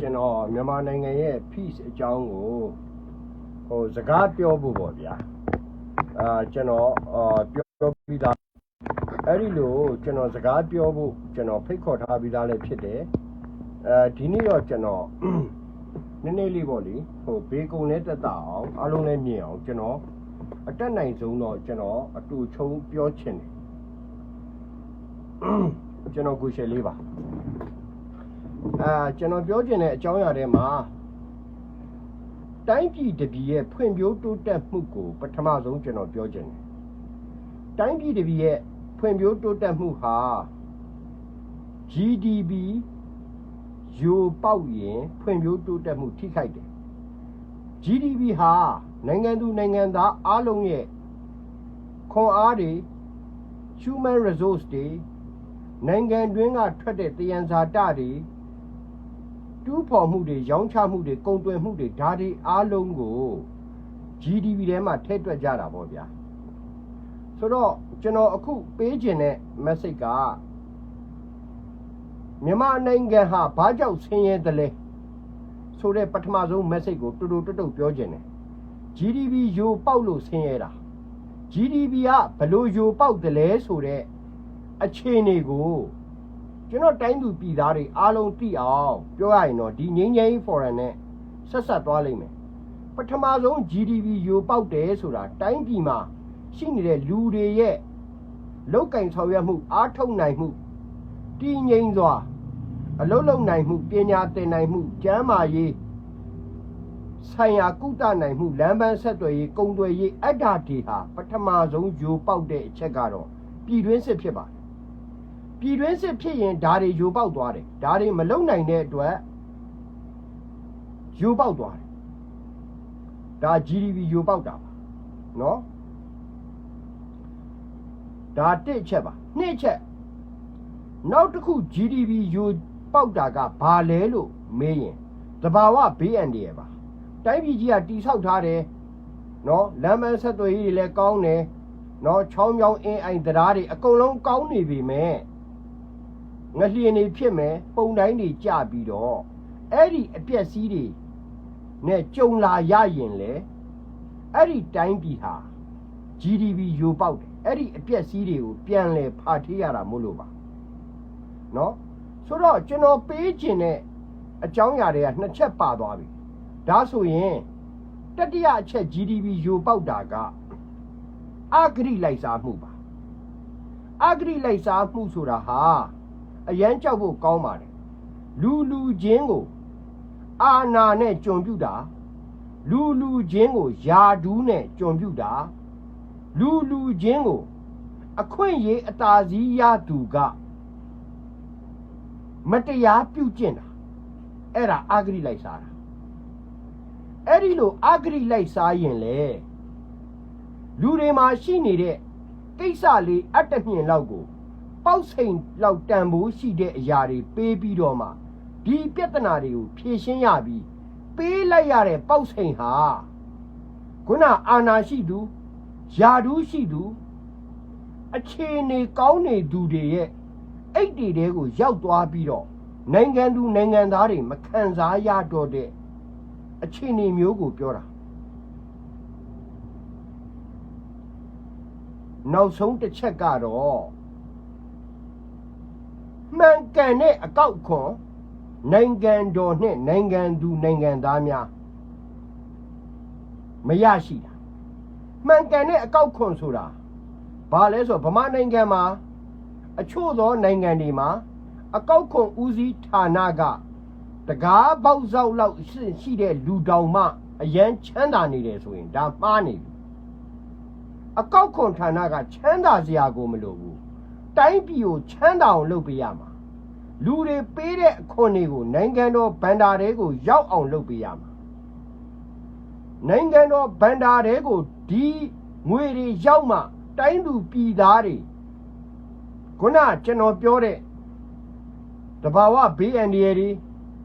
နေ့ကျွန်တော်မြန်မာနိုင်ငံရဲ့ peace အကြောင်းကိုဟိုစကားပြောဖို့ပေါ့ဗျာအာကျွန်တော်အာပြောပြီးသားအဲ့ဒီလိုကျွန်တော်စကားပြောဖို့ကျွန်တော်ဖိတ်ခေါ်ထားပြီးသားလည်းဖြစ်တယ်အဲဒီနေ့တော့ကျွန်တော်နည်းနည်းလေးပေါ့လေဟိုဘေကုံနဲ့တက်တာအောင်အားလုံးလည်းမြင်အောင်ကျွန်တော်အတက်နိုင်ဆုံးတော့ကျွန်တော်အတူချုံပြောချင်တယ်ကျွန်တော်ကိုရှယ်လေးပါ အာကျွန်တော်ပြောချင်တဲ့အကြောင်းအရာတွေမှာတိုင်းပြည်တစ်ပြည်ရဲ့ဖွံ့ဖြိုးတိုးတက်မှုကိုပထမဆုံးကျွန်တော်ပြောချင်တယ်တိုင်းပြည်တစ်ပြည်ရဲ့ဖွံ့ဖြိုးတိုးတက်မှုဟာ GDP ယိုပေါက်ရင်ဖွံ့ဖြိုးတိုးတက်မှုထိခိုက်တယ် GDP ဟာနိုင်ငံသူနိုင်ငံသားအားလုံးရဲ့ခွန်အားတွေ human resource တွေနိုင်ငံတွင်းကထွက်တဲ့တယံဇာတတွေ တူးဖော်မှုတွေရောင်းချမှုတွေကုန်သွယ်မှုတွေဒါတွေအားလုံးကို GDP ထဲမှာထည့်တွက်ကြတာပေါ့ဗျာဆိုတော့ကျွန်တော်အခုပေးခြင်းတဲ့ message ကမြန်မာနိုင်ငံဟာဘာကြောင့်ဆင်းရဲသလဲဆိုတဲ့ပထမဆုံး message ကိုတူတူတွတ်တွတ်ပြောခြင်းတယ် GDP ယိုပေါက်လို့ဆင်းရဲတာ GDP ကဘလို့ယိုပေါက်တယ်လဲဆိုတဲ့အခြေအနေကို ကျွန်တော်တိုင်းသူပြည်သားတွေအားလုံးသိအောင်ပြောရရင်တော့ဒီငိမ့်ငိမ့် foreign နဲ့ဆက်ဆက်သွားလိမ့်မယ်ပထမဆုံး GDP ယိုပေါက်တယ်ဆိုတာတိုင်းပြည်မှာရှိနေတဲ့လူတွေရဲ့လောက်ကင်ဆောင်ရွက်မှုအားထုတ်နိုင်မှုတည်ငြိမ်စွာအလုံးလုံးနိုင်မှုပညာသင်နိုင်မှုကျန်းမာရေးဆိုင်ရာကုသနိုင်မှုလမ်းပန်းဆက်သွယ်ရေးကုန်သွယ်ရေးအတ္တတွေဟာပထမဆုံးယိုပေါက်တဲ့အချက်ကတော့ပြည်တွင်းစစ်ဖြစ်ပါတယ် ပြည်တွင်းစစ်ဖြစ်ရင်ဓာတွေယိုပေါက်သွားတယ်ဓာတွေမလုံနိုင်တဲ့အတွက်ယိုပေါက်သွားတယ်ဒါ GDP ယိုပေါက်တာပါနော်ဒါတစ်ချက်ပါနှစ်ချက်နောက်တစ်ခု GDP ယိုပေါက်တာကဘာလဲလို့မေးရင်တဘာဝဘေးအန္တရာယ်ပါတိုင်းပြည်ကြီးကတိဆောက်ထားတယ်နော်လမ်းမဆက်သွယ်ရေးတွေလည်းကောင်းတယ်နော်ချောင်းမြောင်းအင်းအိုင်တရားတွေအကုန်လုံးကောင်းနေပြီမဲ့ ငလျင်တွေဖြစ်မယ်ပုံတိုင်းတွေကြပြီးတော့အဲ့ဒီအပြက်စီးတွေနဲ့ကြုံလာရရင်လေအဲ့ဒီတိုင်းပြည်ဟာ GDP ယိုပေါက်တယ်အဲ့ဒီအပြက်စီးတွေကိုပြန်လဲဖာထေးရတာမို့လို့ပါနော်ဆိုတော့ကျွန်တော်ပေးခြင်းတဲ့အကြောင်းအရာတွေကနှစ်ချက်ပါသွားပြီဒါဆိုရင်တတိယအချက် GDP ယိုပေါက်တာကအဂရိလိုက်စားမှုပါအဂရိလိုက်စားမှုဆိုတာဟာ အရန်ကြောက်ဖို့ကောင်းပါတယ်လူလူချင်းကိုအာနာနဲ့ကြုံပြုတာလူလူချင်းကိုယာဒူးနဲ့ကြုံပြုတာလူလူချင်းကိုအခွင့်အရေးအသာစီးရသူကမတရားပြုကျင့်တာအဲ့ဒါအဂရိလိုက်စားတာအဲ့ဒီလိုအဂရိလိုက်စားရင်လေလူတွေမှာရှိနေတဲ့ကိစ္စလေးအတ္တမြင်လောက်ကို ပေါက်စိန်လောက်တန်ဖိုးရှိတဲ့အရာတွေပေးပြီးတော့မှဒီပြဿနာတွေကိုဖြေရှင်းရပြီးပေးလိုက်ရတဲ့ပေါက်စိန်ဟာခုနအာနာရှိသူယာဒူးရှိသူအခြေအနေကောင်းနေသူတွေရဲ့အိတ်တွေတဲကိုရောက်သွားပြီးတော့နိုင်ငံသူနိုင်ငံသားတွေမခံစားရတော့တဲ့အခြေအနေမျိုးကိုပြောတာနောက်ဆုံးတစ်ချက်ကတော့ မှန်ကန်တဲ့အကောက်ခွန်နိုင်ငံတော်နဲ့နိုင်ငံသူနိုင်ငံသားများမရရှိတာမှန်ကန်တဲ့အကောက်ခွန်ဆိုတာဘာလဲဆိုတော့ဗမာနိုင်ငံမှာအချို့သောနိုင်ငံတွေမှာအကောက်ခွန်ဦးစီးဌာနကတကားပေါက်ဆောက်လောက်ရှိတဲ့လူတောင်မှအရန်ချမ်းသာနေတယ်ဆိုရင်ဒါမှားနေပြီအကောက်ခွန်ဌာနကချမ်းသာစရာကိုမလိုဘူး တိုင်းပြည်ကိုချမ်းသာအောင်လုပ်ပေးရမှာလူတွေပေးတဲ့အခွန်တွေကိုနိုင်ငံတော်ဗန္ဒာတွေကိုရောက်အောင်လုပ်ပေးရမှာနိုင်ငံတော်ဗန္ဒာတွေကိုဒီငွေတွေရောက်မှတိုင်းသူပြည်သားတွေခုနကျွန်တော်ပြောတဲ့တဘာဝဘေးအန္တရာယ်တွေ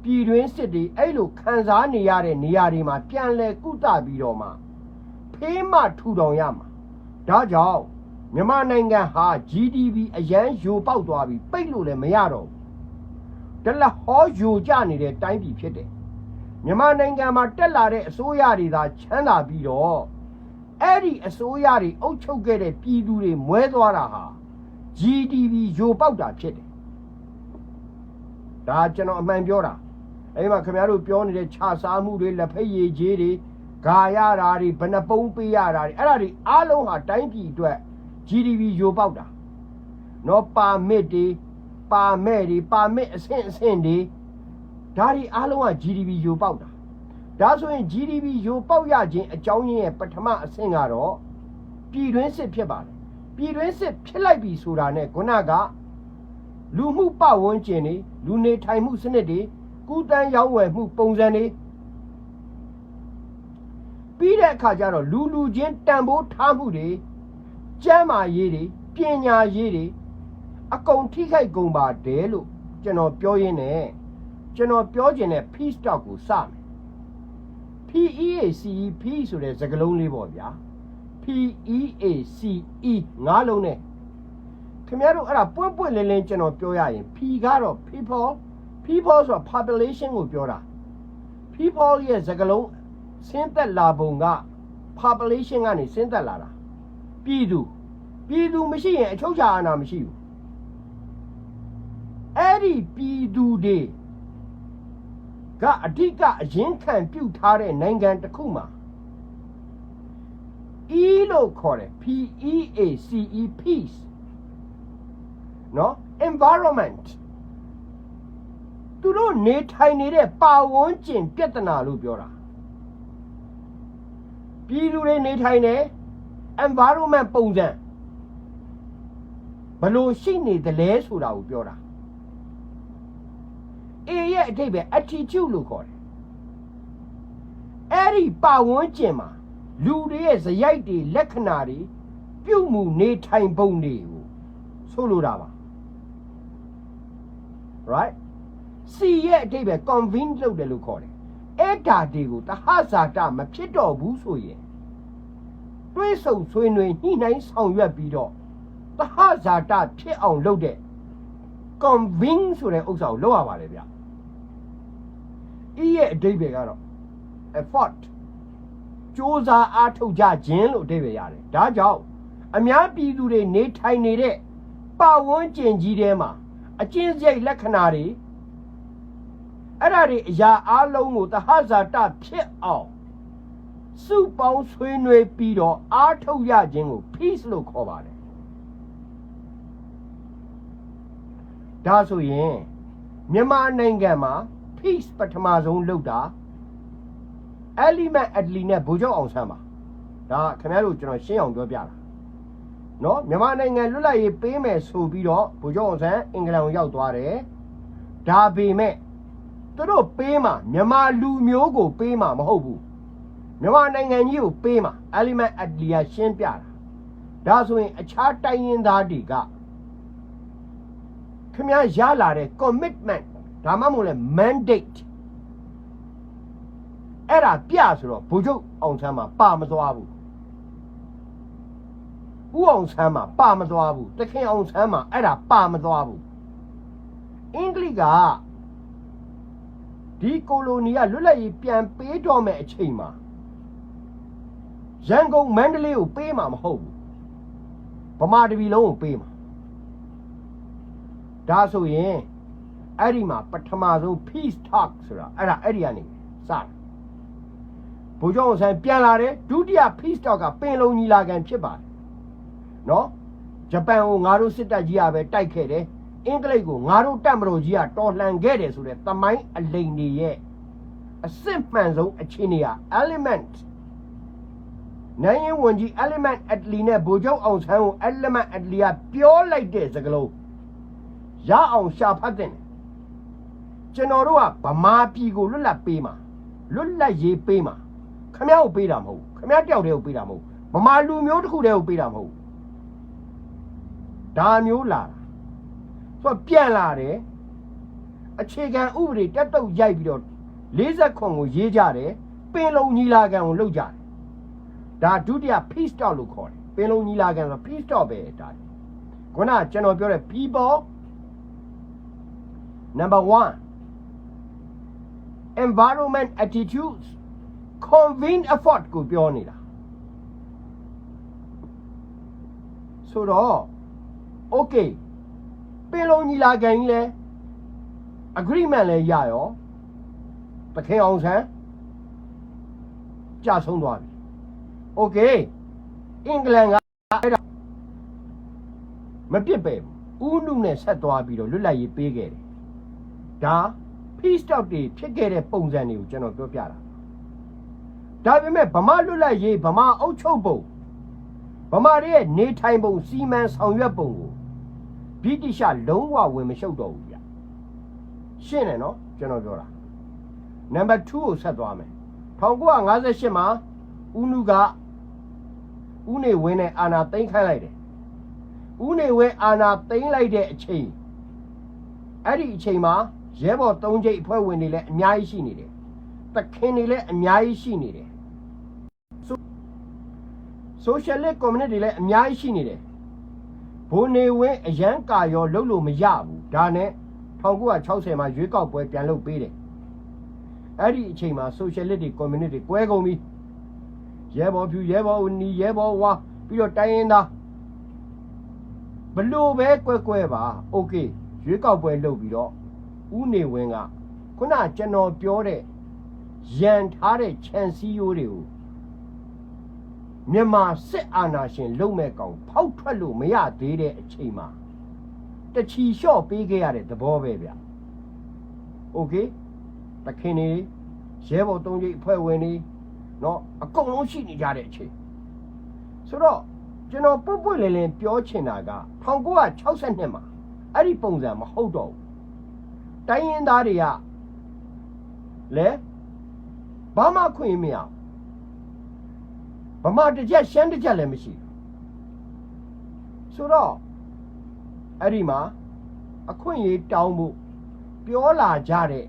ပြည်တွင်းစစ်တွေအဲ့လိုခံစားနေရတဲ့နေရာတွေမှာပြန်လဲကုသပြီးတော့မှဖေးမထူထောင်ရမှာဒါကြောင့် မြန်မာနိုင်ငံဟာ GDP အရန်ယိုပေါက်သွားပြီပိတ်လို့လည်းမရတော့ဘူးဒလဟောယိုကျနေတဲ့တိုင်းပြည်ဖြစ်တယ်မြန်မာနိုင်ငံမှာတက်လာတဲ့အစိုးရတွေသာချမ်းသာပြီးတော့အဲ့ဒီအစိုးရတွေအုပ်ချုပ်ခဲ့တဲ့ပြည်သူတွေမွဲသွားတာဟာ GDP ယိုပေါက်တာဖြစ်တယ်ဒါကျွန်တော်အမှန်ပြောတာအဲ့ဒီမှာခင်ဗျားတို့ပြောနေတဲ့ခြာစားမှုတွေလက်ဖက်ရည်ကြီးတွေဂါရတာတွေဘဏ္ဍပုံးပေးရတာတွေအဲ့ဒါတွေအားလုံးဟာတိုင်းပြည်အတွက် GDP ယိုပေါက်တာနော်ပါမစ်တွေပါမဲ့တွေပါမစ်အဆင့်အဆင့်တွေဒါတွေအားလုံးက GDP ယိုပေါက်တာဒါဆိုရင် GDP ယိုပေါက်ရခြင်းအကြောင်းရင်းရဲ့ပထမအဆင့်ကတော့ပြည်တွင်းစစ်ဖြစ်ပါတယ်ပြည်တွင်းစစ်ဖြစ်လိုက်ပြီဆိုတာနဲ့ခုနကလူမှုပဝန်းကျင်တွေလူနေထိုင်မှုစနစ်တွေကုတန်းရောင်းဝယ်မှုပုံစံတွေပြီးတဲ့အခါကျတော့လူလူချင်းတန်ဖိုးထားမှုတွေ ကျမ်းမာရေးတွေပညာရေးတွေအကုန်ထိခိုက်ကုန်ပါတယ်လို့ကျွန်တော်ပြောရင်းနဲ့ကျွန်တော်ပြောခြင်းတဲ့ peace talk ကိုစမယ် PEACE P ဆိုတဲ့စကားလုံးလေးပေါ့ဗျာ PEACE ငါးလုံးနဲ့ခင်ဗျားတို့အဲ့ဒါပွင့်ပွင့်လင်းလင်းကျွန်တော်ပြောရရင် P ကတော့ people people ဆိုတာ population ကိုပြောတာ people ရဲ့စကားလုံးဆင်းသက်လာပုံက population ကနေဆင်းသက်လာတာပြည်သူ ပြည်သူမရှိရင်အချုပ်ချာအာဏာမရှိဘူးအဲ့ဒီပြည်သူတွေကအဓိကအရင်ခံပြုတ်ထားတဲ့နိုင်ငံတစ်ခုမှာ E လို့ခေါ်တယ် P E A C E peace နော် environment သူတို့နေထိုင်နေတဲ့ပါဝန်းကျင်ပြဿနာလို့ပြောတာပြည်သူတွေနေထိုင်တဲ့ environment ပုံစံ ဘလို့ရှိနေသလဲဆိုတာကိုပြောတာ A ရဲ့အထိပ္ပယ် attitude လို့ခေါ်တယ်အဲ့ဒီပါဝန်းကျင်မှာလူတွေရဲ့ဇယိုက်တွေလက္ခဏာတွေပြုမှုနေထိုင်ပုံတွေကိုဆိုလိုတာပါ right C ရဲ့အထိပ္ပယ် convince လုပ်တယ်လို့ခေါ်တယ်အဲ့ဓာတွေကိုတဟဇာတမဖြစ်တော့ဘူးဆိုရင်တွေးဆုံဆွေးနွေးညှိနှိုင်းဆောင်ရွက်ပြီးတော့ တဟဇာတဖြစ်အောင်လုပ်တဲ့ convince ဆိုတဲ့ဥစ္စာကိုလုပ်ရပါတယ်ဗျ E ရဲ့အဓိပ္ပာယ်ကတော့ effort စ조사အားထုတ်ကြခြင်းလို့အဓိပ္ပာယ်ရတယ်ဒါကြောင့်အများပြည်သူတွေနေထိုင်နေတဲ့ပတ်ဝန်းကျင်ကြီးထဲမှာအကျဉ်းစရိတ်လက္ခဏာတွေအဲ့ဒါတွေအရာအလုံးကိုတဟဇာတဖြစ်အောင်စုပေါင်းဆွေးနွေးပြီးတော့အားထုတ်ရခြင်းကို peace လို့ခေါ်ပါတယ် ဒါဆိုရင်မြန်မာနိုင်ငံမှာ peace ပထမဆုံးလုပ်တာ element atli နဲ့ဗိုလ်ချုပ်အောင်ဆန်းပါဒါခင်ဗျားတို့ကျွန်တော်ရှင်းအောင်ပြောပြတာနော်မြန်မာနိုင်ငံလွတ်လပ်ရေးပေးမယ်ဆိုပြီးတော့ဗိုလ်ချုပ်အောင်ဆန်းအင်္ဂလန်ကိုရောက်သွားတယ်ဒါပေမဲ့သူတို့ပေးမှာမြန်မာလူမျိုးကိုပေးမှာမဟုတ်ဘူးမြန်မာနိုင်ငံကြီးကိုပေးမှာ element atli ကရှင်းပြတာဒါဆိုရင်အခြားတိုင်းရင်းသားတွေက ခင်ဗျားရလာတဲ့ commitment ဒါမှမဟုတ်လဲ mandate အဲ့ဒါပြဆိုတော့ဗိုလ်ချုပ်အောင်ဆန်းမှာပါမသွားဘူးဦးအောင်ဆန်းမှာပါမသွားဘူးတခင်အောင်ဆန်းမှာအဲ့ဒါပါမသွားဘူးအင်္ဂလိပ်ကဒီကိုလိုနီကလွတ်လပ်ရေးပြန်ပေးတော့မဲ့အချိန်မှာရန်ကုန်မန္တလေးကိုပေးမှာမဟုတ်ဘူးဗမာတပြည်လုံးကိုပေးမှာ ဒါဆိုရင်အဲ့ဒီမှာပထမဆုံး peace talk ဆိုတာအဲ့ဒါအဲ့ဒီကနေစတာဗိုလ်ချုပ်အောင်ဆန်းပြန်လာတယ်ဒုတိယ peace talk ကပင်လုံညီလာခံဖြစ်ပါတယ်နော်ဂျပန်ကိုငါတို့စစ်တပ်ကြီးကပဲတိုက်ခဲ့တယ်အင်္ဂလိပ်ကိုငါတို့တပ်မတော်ကြီးကတော်လှန်ခဲ့တယ်ဆိုတဲ့သမိုင်းအလိန်တွေရဲ့အစစ်မှန်ဆုံးအခြေအနေက element နိုင်ရင်ဝန်ကြီး element atli နဲ့ဗိုလ်ချုပ်အောင်ဆန်းကို element atli ကပြောလိုက်တဲ့စကားလုံး ရအောင်ရှာဖတ်တဲ့ကျွန်တော်တို့ကဗမာပြည်ကိုလွတ်လပ်ပေးမှာလွတ်လပ်ရေးပေးမှာခမ ्या ကိုပေးတာမဟုတ်ခမ ्या တယောက်တည်းကိုပေးတာမဟုတ်ဗမာလူမျိုးတစ်ခုတည်းကိုပေးတာမဟုတ်ဒါမျိုးလာတာဆိုတော့ပြန်လာတယ်အခြေခံဥပဒေတက်တုတ်ရိုက်ပြီးတော့40ခွန်ကိုရေးကြတယ်ပင်လုံညီလာခံကိုလုပ်ကြတယ်ဒါဒုတိယ peace talk လို့ခေါ်တယ်ပင်လုံညီလာခံဆို peace talk ပဲဒါခုနကျွန်တော်ပြောတဲ့ people number 1 environment attitudes convene effort ကိုပြောနေတာဆိုတော့ okay ပင်လုံးညီလာခံကြီးလဲ agreement လဲရရောတခင်အောင်ဆန်းကြာဆုံးသွားပြီ okay အင်္ဂလန်ကအဲ့ဒါမပြစ်ပဲဘူးဦးနုနဲ့ဆက်သွားပြီးတော့လွတ်လပ်ရေးပေးခဲ့တယ် ဒါ peace talk တွေဖြစ်ခဲ့တဲ့ပုံစံတွေကိုကျွန်တော်ပြောပြတာဒါပေမဲ့ဗမာလွတ်လပ်ရေးဗမာအုပ်ချုပ်ပုံဗမာတွေရဲ့နေထိုင်ပုံစီမံဆောင်ရွက်ပုံကိုဗြိတိရှလုံးဝဝင်မရှုပ်တော့ဘူးဗျရှင်းတယ်နော်ကျွန်တော်ပြောတာနံပါတ်2ကိုဆက်သွားမယ်1958မှာဦးနုကဦးနေဝင်းနဲ့အာနာသိမ်းခိုင်းလိုက်တယ်ဦးနေဝင်းအာနာသိမ်းလိုက်တဲ့အချိန်အဲ့ဒီအချိန်မှာ ရဲဘော်၃ချိန်အဖွဲ့ဝင်တွေလည်းအများကြီးရှိနေတယ်တခင်တွေလည်းအများကြီးရှိနေတယ် socialist community လည်းအများကြီးရှိနေတယ်ဘိုးနေဝင်းအရန်ကာရောလှုပ်လို့မရဘူးဒါနဲ့1960မှာရွေးကောက်ပွဲပြန်လုပ်ပေးတယ်အဲ့ဒီအချိန်မှာ socialist တွေ community ကွဲကုန်ပြီရဲဘော်ဖြူရဲဘော်ဦးနီရဲဘော်ဝါပြီးတော့တိုင်းရင်းသားဘလို့ပဲကွဲကွဲပါ okay ရွေးကောက်ပွဲလုပ်ပြီးတော့ ဦးနေဝင်းကခုနကျွန်တော်ပြောတဲ့ရန်ထားတဲ့ခြံစည်းရိုးတွေကို မြန်မာစစ်အာဏာရှင်လုံမဲ့ကောင်ဖောက်ထွက်လို့မရသေးတဲ့အချိန်မှာတချီလျှော့ပေးခဲ့ရတဲ့သဘောပဲဗျ။ Okay တခင်နေရဲဘော်သုံးကြီးအဖွဲ့ဝင်နေเนาะအကုန်လုံးရှိနေကြတဲ့အချိန်ဆိုတော့ကျွန်တော်ပုတ်ပွတ်လင်းလင်းပြောချင်တာက1962မှာအဲ့ဒီပုံစံမဟုတ်တော့ဘူး။ တိုင်းရင်းသားတွေကလဲဘာမှခွင့်မရဘူးဗမာတစ်ချက်ရှမ်းတစ်ချက်လည်းမရှိဘူးဆိုတော့အဲ့ဒီမှာအခွင့်အရေးတောင်းဖို့ပြောလာကြတဲ့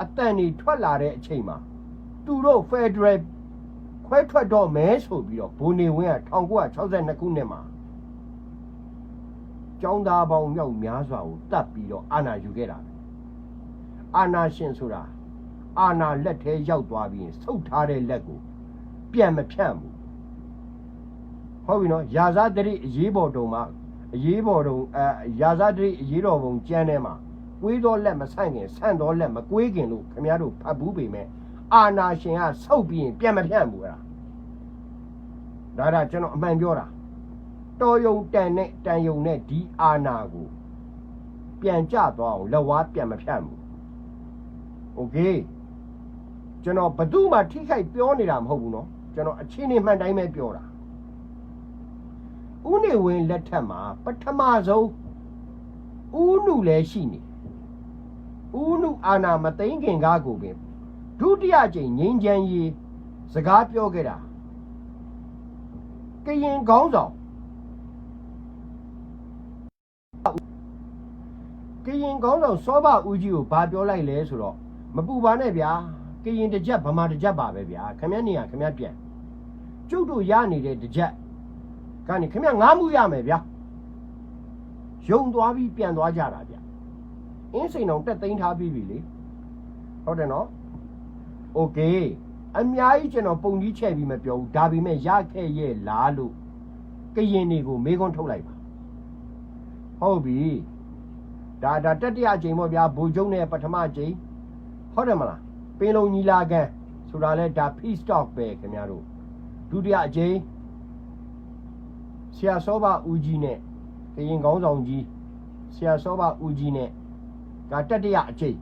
အတန်တွေထွက်လာတဲ့အချိန်မှာသူတို့ Federal ခွဲထွက်တော့မဲဆိုပြီးတော့ဘုံနေဝင်းက1962ခုနှစ်မှာကျောင်းသားပေါင်းမြောက်များစွာကိုတတ်ပြီးတော့အာဏာယူခဲ့တာပဲ အာဏာရှင်ဆိုတာအာဏာလက်ထဲရောက်သွားပြီးရင်ဆုတ်ထားတဲ့လက်ကိုပြန်မဖြန့်ဘူးဟုတ်ပြီနော်ယာဇတရိအရေးပေါ်တုံမှာအရေးပေါ်တုံအဲယာဇတရိအရေးတော်ပုံကျမ်းထဲမှာကွေးတော်လက်မဆန့်ခင်ဆန့်တော်လက်မကွေးခင်လို့ခင်ဗျားတို့ဖတ်ဘူးပေမဲ့အာနာရှင်ကဆုတ်ပြီးရင်ပြန်မဖြန့်ဘူးအဲ့ဒါဒါဒါကျွန်တော်အမှန်ပြောတာတော်ယုံတန်နဲ့တန်ယုံနဲ့ဒီအာနာကိုပြန်ကြသွားအောင်လက်ဝါးပြန်မဖြန့်ဘူး โอเค ကျွန်တော်ဘသူမှထိခိုက်ပြောနေတာမဟုတ်ဘူးเนาะကျွန်တော်အချင်းနေမှန်တိုင်းပဲပြောတာဦးနေဝင်းလက်ထက်မှာပထမဆုံးဦးနုလည်းရှိနေဦးနုအာနာမသိန်းခင်ကားကိုပင်ဒုတိယကြိမ်ငင်းချမ်းရေးစကားပြောခဲ့တာကရင်ခေါင်းဆောင်ကရင်ခေါင်းဆောင်စောဘဦးကြီးကိုဘာပြောလိုက်လဲဆိုတော့ မပူပါနဲ့ဗျာ ကရင်တစ်ချက်ဗမာတစ်ချက်ပါပဲဗျာခမည်းနေရခမည်းပြန်ကျုပ်တို့ရနေတဲ့တစ်ချက်ကနေခမည်းငားမှုရမယ်ဗျာယုံသွားပြီးပြန်သွားကြတာဗျာအင်းစိန်အောင်တက်သိမ်းထားပြီးပြီလေဟုတ်တယ်နော်โอเคအများကြီးကျွန်တော်ပုံကြီးချဲ့ပြီးမပြောဘူးဒါပေမဲ့ရခဲ့ရဲ့လားလို့ကရင်တွေကိုမေးခွန်းထုတ်လိုက်ပါဟုတ်ပြီဒါဒါတတိယအချိန်ပေါ့ဗျာဘူကျုံနဲ့ပထမအချိန် ဟုတ်တယ်မလားပင်လုံညီလာခံဆိုတာလဲဒါ peace talk ပဲခင်ဗျားတို့ဒုတိယအကြိမ်ဆရာစောဘဦးကြီးနဲ့ကရင်ကောင်းဆောင်ကြီးဆရာစောဘဦးကြီးနဲ့ဒါတတိယအကြိမ်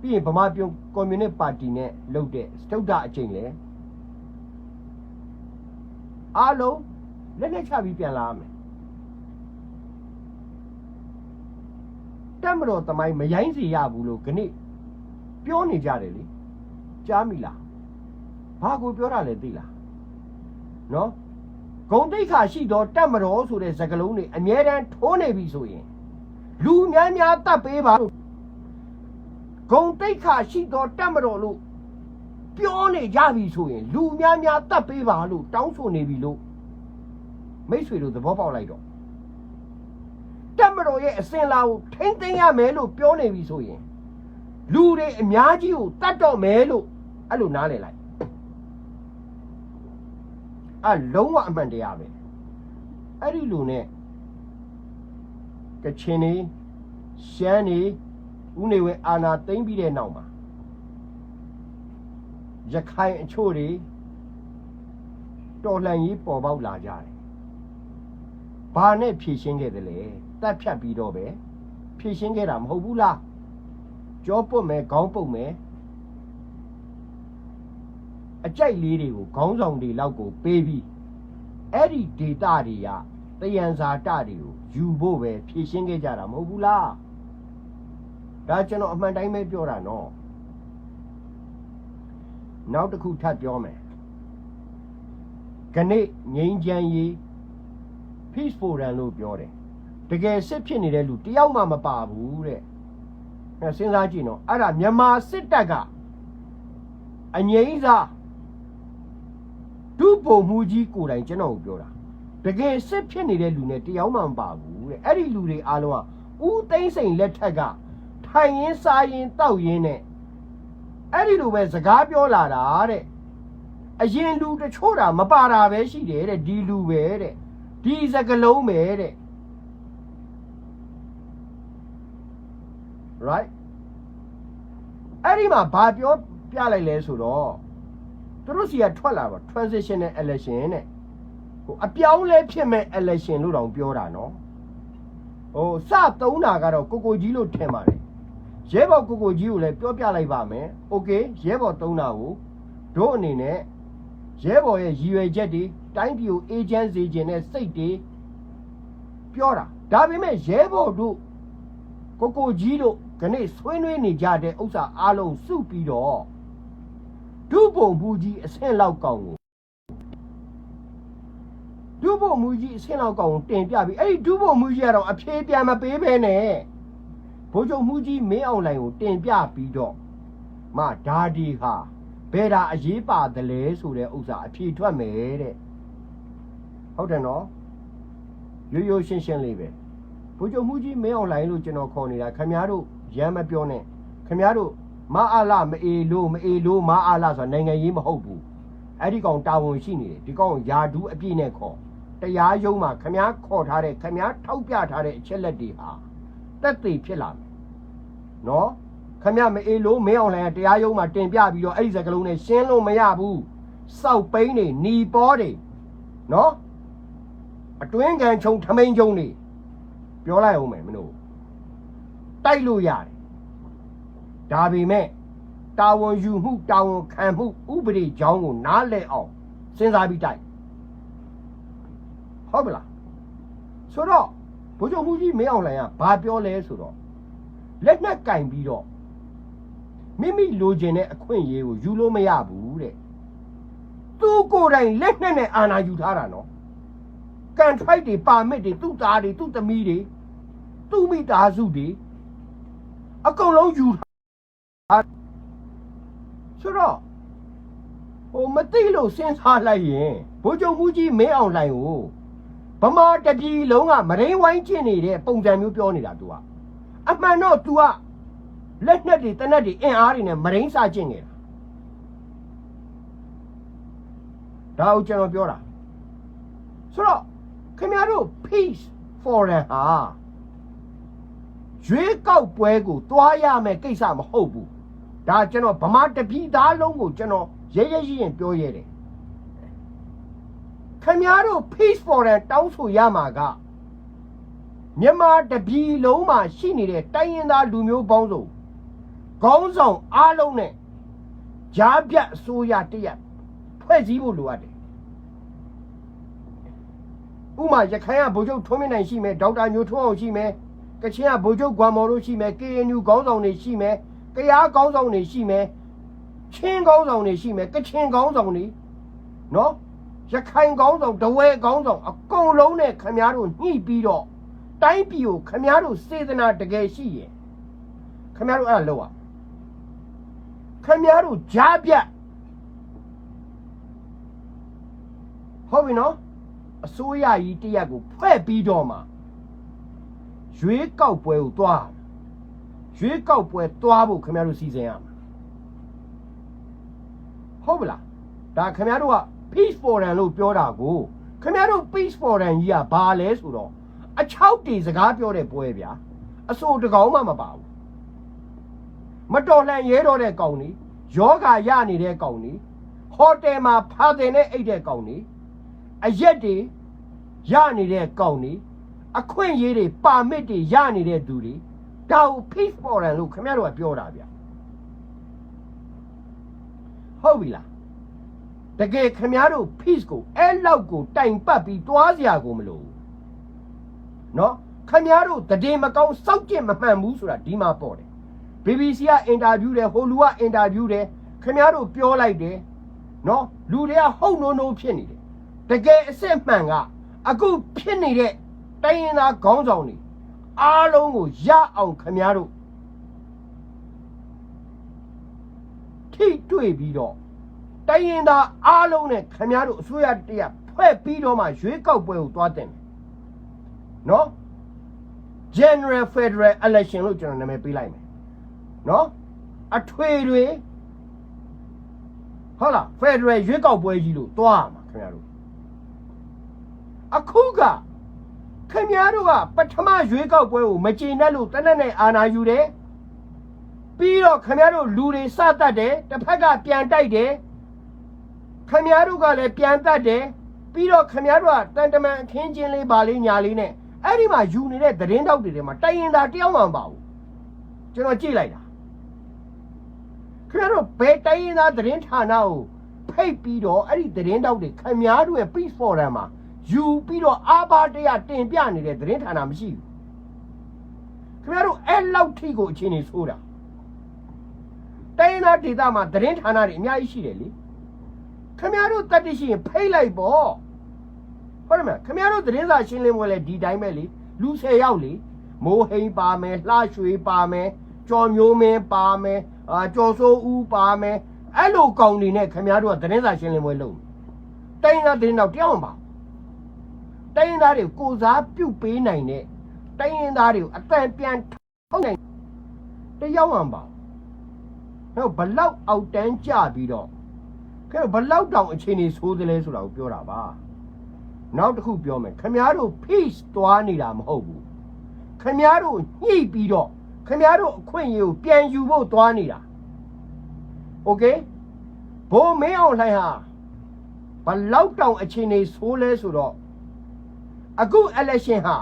ပြီးရင်ဗမာပြည်ကွန်မြူနစ်ပါတီနဲ့လုပ်တဲ့စတုဒ္ဒအကြိမ်လဲအားလုံးလက်နဲ့ချပြီးပြန်လာရမယ်တက်မတော်တမိုင်းမရိုင်းစီရဘူးလို့ခဏ ပြောနေကြတယ်လေကြားမိလားဘာကိုပြောတာလဲသိလားနော်ဂုံတိတ်ခါရှိတော့တက်မတော်ဆိုတဲ့စကားလုံးတွေအမြဲတမ်းထိုးနေပြီဆိုရင်လူများများတတ်ပေးပါလို့ဂုံတိတ်ခါရှိတော့တက်မတော်လို့ပြောနေကြပြီဆိုရင်လူများများတတ်ပေးပါလို့တောင်းဆိုနေပြီလို့မိတ်ဆွေတို့သဘောပေါက်လိုက်တော့တက်မတော်ရဲ့အစင်လာကိုထိမ့်သိမ်းရမယ်လို့ပြောနေပြီဆိုရင် လူတွေအများကြီးကိုတတ်တော့မယ်လို့အဲ့လိုနားလည်လိုက်အလုံးဝအမှန်တရားပဲအဲ့ဒီလူနဲ့ကချင်နေရှမ်းနေဦးနေဝဲအာနာသိမ့်ပြီးတဲ့နောက်မှာရခိုင်အချို့တွေတော်လှန်ရေးပေါ်ပေါက်လာကြတယ်။ဘာနဲ့ဖြည့်ရှင်းခဲ့တယ်လဲ။တက်ဖြတ်ပြီးတော့ပဲဖြည့်ရှင်းခဲ့တာမဟုတ်ဘူးလား။ ကြောပုတ်မယ်ခေါင်းပုတ်မယ်အကြိုက်လေးတွေကိုခေါင်းဆောင်တွေလောက်ကိုပေးပြီးအဲ့ဒီဒေတာတွေကတယံဇာတတွေကိုယူဖို့ပဲဖြည့်ရှင်းခဲ့ကြတာမဟုတ်ဘူးလား။ဒါကျွန်တော်အမှန်တိုင်းပဲပြောတာနော်။နောက်တစ်ခုထပ်ပြောမယ်။ခဏငိမ့်ချမ်းရေး peace forum လို့ပြောတယ်တကယ်စစ်ဖြစ်နေတဲ့လူတယောက်မှမပါဘူးတဲ့အဲ စဉ်းစားကြည့်နော်အဲ့ဒါမြန်မာစစ်တပ်ကအငိမ့်စားဒုပုံမူကြီးကိုယ်တိုင်ကျွန်တော်ကိုပြောတာတကယ်စစ်ဖြစ်နေတဲ့လူနဲ့တယောက်မှမပါဘူးတဲ့အဲ့ဒီလူတွေအားလုံးကဦးသိန်းစိန်လက်ထက်ကထိုင်ရင်စားရင်တောက်ရင်နဲ့အဲ့ဒီလိုပဲစကားပြောလာတာတဲ့အရင်လူတချို့တာမပါတာပဲရှိတယ်တဲ့ဒီလူပဲတဲ့ဒီစကလုံးပဲတဲ့ right အဲ့ဒီမှာဘာပြောပြလိုက်လဲဆိုတော့သူတို့စီကထွက်လာပါ transition နဲ့ election နဲ့ဟိုအပြောင်းလဲဖြစ်မဲ့ election လို့တောင်ပြောတာနော်ဟိုစသုံးတာကတော့ကိုကိုကြီးလို့ထင်ပါတယ်ရဲဘော်ကိုကိုကြီးကိုလည်းပြောပြလိုက်ပါမယ်။ Okay ရဲဘော်သုံးတာကိုတို့အနေနဲ့ရဲဘော်ရဲ့ရည်ရွယ်ချက်တွေတိုင်းပြည်ကိုအေဂျင့်စေခြင်းနဲ့စိတ်တွေပြောတာဒါပေမဲ့ရဲဘော်တို့ ကိုကိုကြီးတို့ခနေ့ဆွေးနွေးနေကြတဲ့ဥစ္စာအားလုံးစုပြီးတော့ဒုပုံဘူးကြီးအဆင့်လောက်ကောင်းကိုဒုပုံမူကြီးအဆင့်လောက်ကောင်းကိုတင်ပြပြီးအဲ့ဒီဒုပုံမူကြီးကတော့အဖြေပြန်မပေးဘဲနဲ့ဘိုးချုပ်မူကြီးမင်းအောင်လိုင်ကိုတင်ပြပြီးတော့မဒါဒီဟာဘယ်တာအရေးပါတယ်လဲဆိုတဲ့ဥစ္စာအဖြေထွက်မယ်တဲ့ဟုတ်တယ်နော်ရိုးရိုးရှင်းရှင်းလေးပဲ ဘုချုပ်မှုကြီးမင်းအောင်လိုင်းလို့ကျွန်တော်ခေါ်နေတာခင်ဗျားတို့ရမ်းမပြောနဲ့ခင်ဗျားတို့မအားလာမအေလို့မအေလို့မအားလာဆိုတာနိုင်ငံရေးမဟုတ်ဘူးအဲ့ဒီကောင်တာဝန်ရှိနေတယ်ဒီကောင်ယာဒူးအပြည့်နဲ့ခေါ်တရားရုံးမှာခင်ဗျားခေါ်ထားတဲ့ခင်ဗျားထောက်ပြထားတဲ့အချက်လက်တွေဟာတက်သေးဖြစ်လာမယ်နော်ခမရမအေးလို့မင်းအောင်လိုင်းကတရားရုံးမှာတင်ပြပြီးတော့အဲ့ဒီစကလုံးနဲ့ရှင်းလို့မရဘူးစောက်ပိန်းနေหนีပေါ်တွေနော်အတွင်းကန်ချုံထမိန်ချုံနေ ပြောလိုက်အောင်မယ်မင်းတို့တိုက်လို့ရတယ်ဒါပေမဲ့တာဝန်ယူမှုတာဝန်ခံမှုဥပဒေကြောင်းကိုနားလည်အောင်စဉ်းစားပြီးတိုက်ဟုတ်ပလားဆိုတော့ဘုချုပ်မှုကြီးမင်းအောင်လိုင်းကဘာပြောလဲဆိုတော့လက်နဲ့ကင်ပြီးတော့မိမိလိုချင်တဲ့အခွင့်အရေးကိုယူလို့မရဘူးတဲ့သူကိုယ်တိုင်လက်နဲ့နဲ့အာဏာယူထားတာနော် ကန်ထရိုက်တွေပါမစ်တွေသူ့သားတွေသူ့သမီးတွေသူ့မိသားစုတွေအကုန်လုံးယူထားဆိုတော့ဟိုမသိလို့စဉ်းစားလိုက်ရင်ဘိုးချုပ်မှုကြီးမင်းအောင်လှိုင်ကိုဗမာတပြည်လုံးကမရင်းဝိုင်းကျင့်နေတဲ့ပုံစံမျိုးပြောနေတာ तू ကအမှန်တော့ तू ကလက်နဲ့တွေတနက်တွေအင်အားတွေနဲ့မရင်းစားကျင့်နေတာဒါကိုကျွန်တော်ပြောတာဆိုတော့ ခင်ဗျားတို့ peace forum ဟာရွေးကောက်ပွဲကိုတွားရမယ်ကိစ္စမဟုတ်ဘူးဒါကျွန်တော်ဗမာတပြည်သားလုံးကိုကျွန်တော်ရဲရဲရရင်ပြောရတယ်ခင်ဗျားတို့ peace forum တောင်းဆိုရမှာကမြန်မာတပြည်လုံးမှာရှိနေတဲ့တိုင်းရင်းသားလူမျိုးပေါင်းစုံခေါင်းဆောင်အားလုံးနဲ့ဂျားပြတ်အစိုးရတရက်ဖွဲ့စည်းဖို့လိုအပ်တယ် ဥမာရခိုင်ကဗိုလ်ချုပ်ထွန်းမင်းနိုင်ရှိမယ်ဒေါက်တာညိုထွန်းအောင်ရှိမယ်ကချင်ကဗိုလ်ချုပ်ဂွမ်မော်တို့ရှိမယ် KNU ခေါင်းဆောင်တွေရှိမယ်ကရားခေါင်းဆောင်တွေရှိမယ်ချင်းခေါင်းဆောင်တွေရှိမယ်ကချင်ခေါင်းဆောင်တွေနော်ရခိုင်ခေါင်းဆောင်ဒဝဲခေါင်းဆောင်အကုန်လုံးနဲ့ခမည်းတော်ညှိပြီးတော့တိုင်းပြည်ကိုခမည်းတော်စေတနာတကယ်ရှိရင်ခမည်းတော်အဲ့ဒါလုပ်ရခမည်းတော်ကြားပြတ်ဟုတ်ပြီနော် အစိုးရကြီးတရက်ကိုဖွဲ့ပြီးတော့မှရွေးကောက်ပွဲကိုသွားရွေးကောက်ပွဲသွားဖို့ခင်ဗျားတို့စီစဉ်ရမှာဟုတ်ပလားဒါခင်ဗျားတို့က peace forum လို့ပြောတာကိုခင်ဗျားတို့ peace forum ကြီးကဘာလဲဆိုတော့အချောက်တီစကားပြောတဲ့ပွဲဗျာအစိုးတကောင်မှမပါဘူးမတော်လှန်ရဲတော့တဲ့ကောင်ကြီးယောဂရနေတဲ့ကောင်ကြီးဟိုတယ်မှာဖာတင်နဲ့အိတ်တဲ့ကောင်ကြီး အရက်တွေရနေတဲ့ကောင်ကြီးအခွင့်အရေးတွေပါမစ်တွေရနေတဲ့သူတွေဒါကို peace forum လို့ခင်ဗျားတို့ကပြောတာဗျဟုတ်ပြီလား တကယ်ခမားတို့ peace ကိုအဲ့လောက်ကိုတိုင်ပတ်ပြီးတွားစရာကိုမလိုဘူးเนาะခမားတို့တည်မကောင်းစောက်ကျင့်မမှန်ဘူးဆိုတာဒီမှာပေါ့တယ် BBC ကအင်တာဗျူးတယ်ဟိုလူကအင်တာဗျူးတယ်ခမားတို့ပြောလိုက်တယ်เนาะလူတွေကဟုတ်နိုးနိုးဖြစ်နေတယ် တကယ်အစ်စ်မှန်ကအခုဖြစ်နေတဲ့တိုင်းရင်းသားခေါင်းဆောင်တွေအားလုံးကိုရအောင်ခမားတို့ထိတွေ့ပြီးတော့တိုင်းရင်သားအားလုံးနဲ့ခင်ဗျားတို့အစိုးရတရဖွဲ့ပြီးတော့မှရွေးကောက်ပွဲကိုသွားတင်တယ်နော် General Federal Election လို့ကျွန်တော်နာမည်ပေးလိုက်မယ်နော်အထွေတွေဟုတ်လား Federal ရွေးကောက်ပွဲကြီးလို့သွားမှာခင်ဗျားတို့ အခုကခင်ဗျားတို့ကပထမရွေးကောက်ပွဲကိုမကျေနပ်လို့တနက်နဲ့အာဏာယူတယ်ပြီးတော့ခင်ဗျားတို့လူတွေစတတ်တယ်တစ်ဖက်ကပြန်တိုက်တယ်ခမည်းတော်ကလည်းပြန်တတ်တယ်ပြီးတော့ခမည်းတော်ကတန်တမန်အခင်းချင်းလေးပါလေးညာလေးနဲ့အဲ့ဒီမှာယူနေတဲ့သတင်းတောက်တွေထဲမှာတိုင်ရင်သာတယောက်မှမပါဘူးကျွန်တော်ကြည့်လိုက်တာခမည်းတော်ဘယ်တိုင်ရင်သာသတင်းဌာနကိုဖိတ်ပြီးတော့အဲ့ဒီသတင်းတောက်တွေခမည်းတော်ရဲ့ peace forum မှာ ယူပြီးတော့အာဘာတရားတင်ပြနေတဲ့သတင်းဌာနမရှိဘူးခမည်းတော်အဲ့လောက်ထိကိုအခြေအနေဆိုးတာတိုင်ရင်သာဒေသမှာသတင်းဌာနတွေအများကြီးရှိတယ်လေခမရတို့တတ်တရှိရင်ဖိတ်လိုက်ပေါ့ဟုတ်တယ်မလားခမရတို့သတင်းစာရှင်းလင်းပွဲလဲဒီတိုင်းပဲလေလူ10ယောက်လေမိုးဟိန်ပါမယ်လှရွှေပါမယ်ကြော်မျိုးမင်းပါမယ်အာကြော်စိုးဦးပါမယ်အဲ့လိုကောင်တွေနဲ့ခမရတို့ကသတင်းစာရှင်းလင်းပွဲလုပ်တိုင်းသားသတင်းတော့တယောက်မပါ တိုင်းသားတွေကိုစားပြုတ်ပေးနိုင်တဲ့တိုင်းသားတွေကိုအတန်ပြန်ထုတ်နိုင်တယောက်မှမပါဟဲ့ဘလောက်အောက်တန်းကြပြီးတော့ ကဲဘလောက်တောင်အခြေအနေဆိုးသလဲဆိုတာကိုပြောတာပါနောက်တစ်ခုပြောမယ်ခမားတို့ peace သွားနေတာမဟုတ်ဘူးခမားတို့ညှိပြီးတော့ခမားတို့အခွင့်အရေးကိုပြန်ယူဖို့သွားနေတာโอเคဘိုးမင်းအောင်လှိုင်ဟာဘလောက်တောင်အခြေအနေဆိုးလဲဆိုတော့ အခု election ဟာ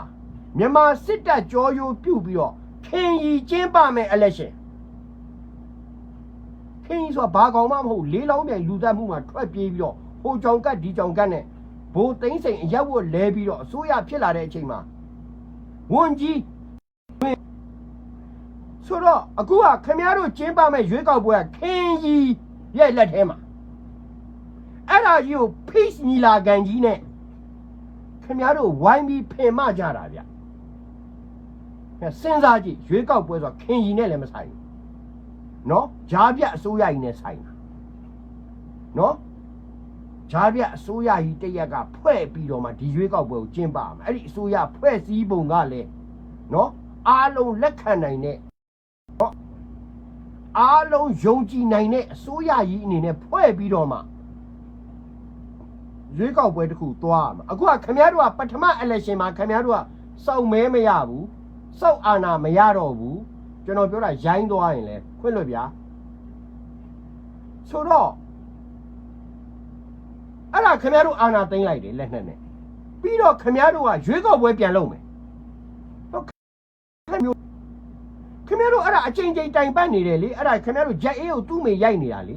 မြန်မာစစ်တပ်ကြောရိုးပြုတ်ပြီးတော့ခင်ရီကျင်းပမယ် election ခင်းကြီးဆိုတာဘာကောင်မှမဟုတ်လေးလောင်းပြန်လူသက်မှုမှာထွက်ပြေးပြီးတော့ဟိုကြောင်ကတ်ဒီကြောင်ကတ်နဲ့ဘိုးသိန်းစိန်အရက်ဝတ်လဲပြီးတော့အစိုးရဖြစ်လာတဲ့အချိန်မှာဝန်ကြီးဆိုတော့အခုကခမည်းတော်ကျင်းပမဲ့ရွေးကောက်ပွဲကခင်းကြီးရဲ့လက်ထဲမှာအဲ့ဒါကြီးကို peace ညီလာခံကြီးနဲ့ ခမည်းတော်ဝိုင်းပြီးဖင်မကြတာဗျစဉ်းစားကြည့်ရွေးကောက်ပွဲဆိုခင်းကြီးနဲ့လည်းမဆိုင်ဘူးနော်ဂျားပြအစိုးရကြီးနဲ့ဆိုင်တာနော်ဂျားပြအစိုးရကြီးတရက်ကဖွဲ့ပြီးတော့မှဒီရွေးကောက်ပွဲကိုကျင်းပမှာအဲ့ဒီအစိုးရဖွဲ့စည်းပုံကလည်းနော်အားလုံးလက်ခံနိုင်တဲ့နော်အားလုံးယုံကြည်နိုင်တဲ့အစိုးရကြီးအနေနဲ့ဖွဲ့ပြီးတော့မှ ရွေးကောက်ပွဲတစ်ခုသွားမှာအခုကခင်ဗျားတို့ကပထမ election မှာခင်ဗျားတို့ကစောက်မဲမရဘူးစောက်အာဏာမရတော့ဘူးကျွန်တော်ပြောတာရိုင်းသွားရင်လဲခွင့်လွတ်ဗျာဆိုတော့အဲ့ဒါခင်ဗျားတို့အာဏာသိမ်းလိုက်တယ်လက်နဲ့နဲ့ပြီးတော့ခင်ဗျားတို့ကရွေးကောက်ပွဲပြန်လုပ်မယ်ဟုတ်ခင်ဗျားခင်ဗျားတို့အဲ့ဒါအချိန်ချင်းတိုင်ပတ်နေတယ်လေအဲ့ဒါခင်ဗျားတို့ဂျက်အေးကိုသူ့မေရိုက်နေတာလေ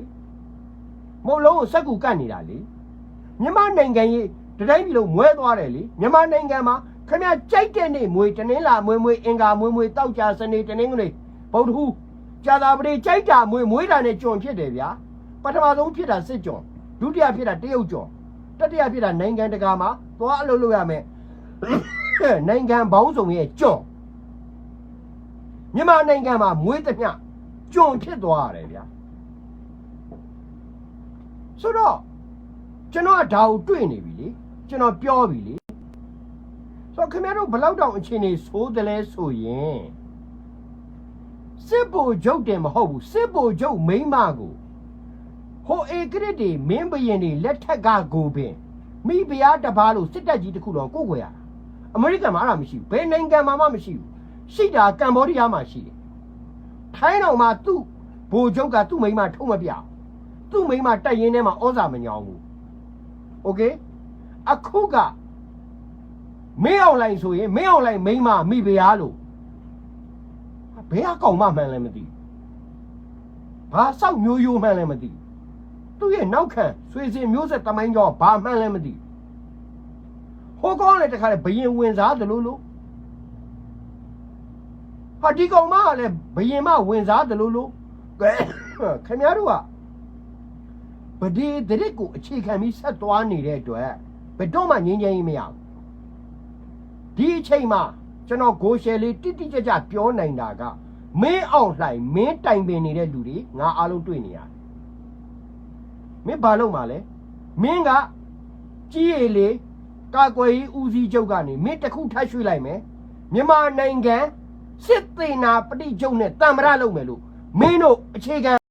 မဟုတ်လုံးကိုစက်ကူကတ်နေတာလေ မြန်မာနိုင်ငံကြီးတတိုင်းပြည်လုံးမွဲသွားတယ်လေမြန်မာနိုင်ငံမှာခင်ဗျားကြိုက်တဲ့နေ့မွေတနင်္လာမွေမွေအင်္ဂါမွေမွေတောက်ကြစနေတနင်္ဂနွေဗုဒ္ဓဟူးကြာသာပတိကြိုက်တာမွေမွေတာနဲ့ကြုံဖြစ်တယ်ဗျာပထမဆုံးဖြစ်တာစစ်ကြုံဒုတိယဖြစ်တာတရုတ်ကြုံတတိယဖြစ်တာနိုင်ငံတကာမှာသွားအလုပ်လုပ်ရမယ်နိုင်ငံပေါင်းစုံရဲ့ကြုံမြန်မာနိုင်ငံမှာမွေးသမျှကြုံဖြစ်သွားရတယ်ဗျာဆိုတော့ ကျွန်တော်ကဒါကိုတွေ့နေပြီလေကျွန်တော်ပြောပြီလေဆိုတော့ခင်ဗျားတို့ဘလောက်တောင်အခြေအနေဆိုးတယ်လဲဆိုရင်စစ်ဘိုလ်ချုပ်တယ်မဟုတ်ဘူးစစ်ဘိုလ်ချုပ်မိန်းမကိုဟိုဧကရစ်တွေမင်းဘရင်တွေလက်ထက်ကကိုပင်မိဖုရားတစ်ပါးလို့စစ်တပ်ကြီးတစ်ခုတော့ကိုယ်ကိုယ်ရတာအမေရိကန်မှာအဲ့ဒါမရှိဘူးဘယ်နိုင်ငံမှာမှမရှိဘူးရှိတာကမ္ဘောဒီးယားမှာရှိတယ်ထိုင်းတော်မှာသူ့ဘိုလ်ချုပ်ကသူ့မိန်းမထုံးမပြအောင်သူ့မိန်းမတိုက်ရင်ထဲမှာဩဇာမညောင်းဘူး โอเคအခုက မင်းအောင်လိုက်ဆိုရင်မင်းအောင်လိုက်မိန်းမမိဖုရားလို့ဟာဘယ်အကောင်မှမှန်လဲမသိဘူးဘာဆောက်မျိုးရိုးမှန်လဲမသိဘူးသူ့ရဲ့နောက်ခံဆွေစဉ်မျိုးဆက်တမိုင်းကြောဘာမှန်လဲမသိဘူးဟိုကောင်လည်းတခါလေဘယင်ဝင်စားတယ်လို့လို့ဟာဒီကောင်မကလည်းဘယင်မဝင်စားတယ်လို့လို့ကဲခင်ဗျားတို့က ဗဒီဒရက်ကိုအခြေခံပြီးဆက်သွားနေတဲ့အတွက်ဘယ်တော့မှငြင်းငြင်းမရဘူးဒီအချိန်မှာကျွန်တော်ဂိုရှယ်လေးတိတိကျကျပြောနိုင်တာကမင်းအောင်လှိုင်မင်းတိုင်ပင်နေတဲ့လူတွေငါအားလုံးတွေ့နေရတယ်မင်းဘာလုပ်မှာလဲမင်းကကြီးရည်လေကာကွယ်ရေးဦးစီးချုပ်ကနေမင်းတစ်ခုထပ်ရွှေ့လိုက်မယ်မြန်မာနိုင်ငံစစ်သေးနာပဋိချုပ်နဲ့တံမရလုပ်မယ်လို့မင်းတို့အခြေခံ